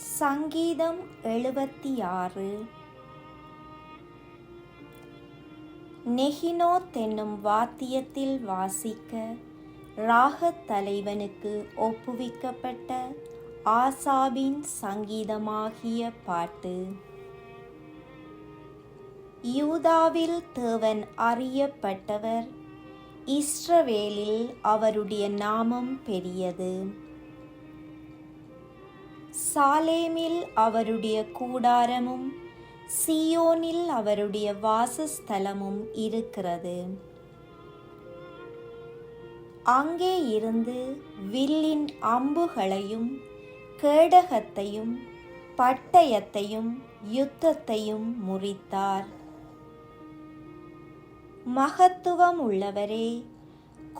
சங்கீதம் எழுபத்தி ஆறு நெஹினோ தென்னும் வாத்தியத்தில் வாசிக்க ராகத் தலைவனுக்கு ஒப்புவிக்கப்பட்ட ஆசாபின் சங்கீதமாகிய பாட்டு. யூதாவில் தேவன் அறியப்பட்டவர் இஸ்ரவேலில் அவருடைய நாமம் பெரியது. சாலேமில் அவருடைய கூடாரமும் சியோனில் அவருடைய வாசஸ்தலமும் இருக்கிறது. அங்கே இருந்து வில்லின் அம்புகளையும் கேடகத்தையும் பட்டயத்தையும் யுத்தத்தையும் முறித்தார். மகத்துவம் உள்ளவரே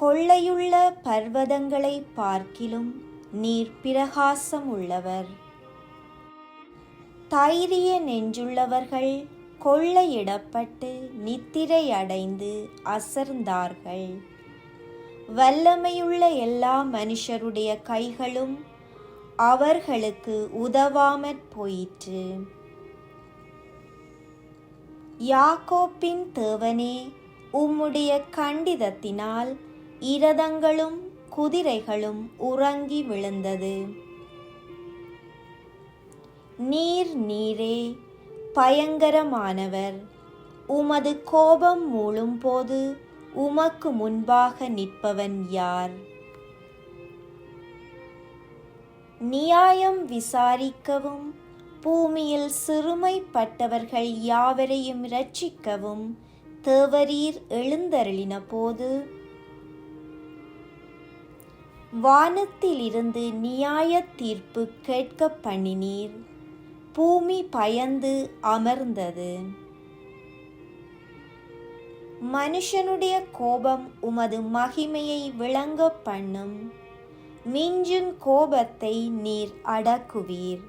கொள்ளையுள்ள பர்வதங்களை பார்க்கிலும் நீர் பிரகாசம் உள்ளவர் தைரிய நெஞ்சுள்ளவர்கள் கொள்ளையிடப்பட்டு நித்திரை அடைந்து அசர்ந்தார்கள். வல்லமையுள்ள எல்லா மனுஷருடைய கைகளும் அவர்களுக்கு உதவாமற் போயிற்று. யாக்கோப்பின் தேவனே உம்முடைய கண்டிதத்தினால் இரதங்களும் குதிரைகளும் உறங்கி விழுந்தது. நீர் நீரே பயங்கரமானவர் உமது கோபம் மூழும் போது உமக்கு முன்பாக நிற்பவன் யார்? நியாயம் விசாரிக்கவும் பூமியில் சிறுமைப்பட்டவர்கள் யாவரையும் இரட்சிக்கவும் தேவரீர் எழுந்தருளின போது வானத்திலிருந்து நியாய தீர்ப்பு கேட்க பண்ணினீர் பூமி பயந்து அமர்ந்தது. மனுஷனுடைய கோபம் உமது மகிமையை விளங்க பண்ணும் மிஞ்சும் கோபத்தை நீர் அடக்குவீர்.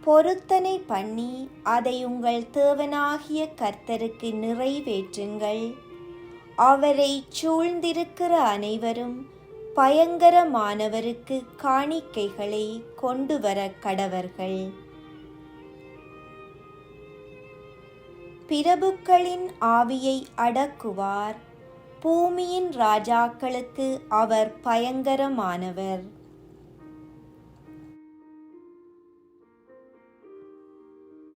பொருத்தனை பண்ணி அதை உங்கள் தேவனாகிய கர்த்தருக்கு நிறைவேற்றுங்கள். அவரை சூழ்ந்திருக்கிற அனைவரும் பயங்கரமானவருக்கு காணிக்கைகளை கொண்டு வர கடவர்கள். பிரபுக்களின் ஆவியை அடக்குவார். பூமியின் ராஜாக்களுக்கு அவர் பயங்கரமானவர்.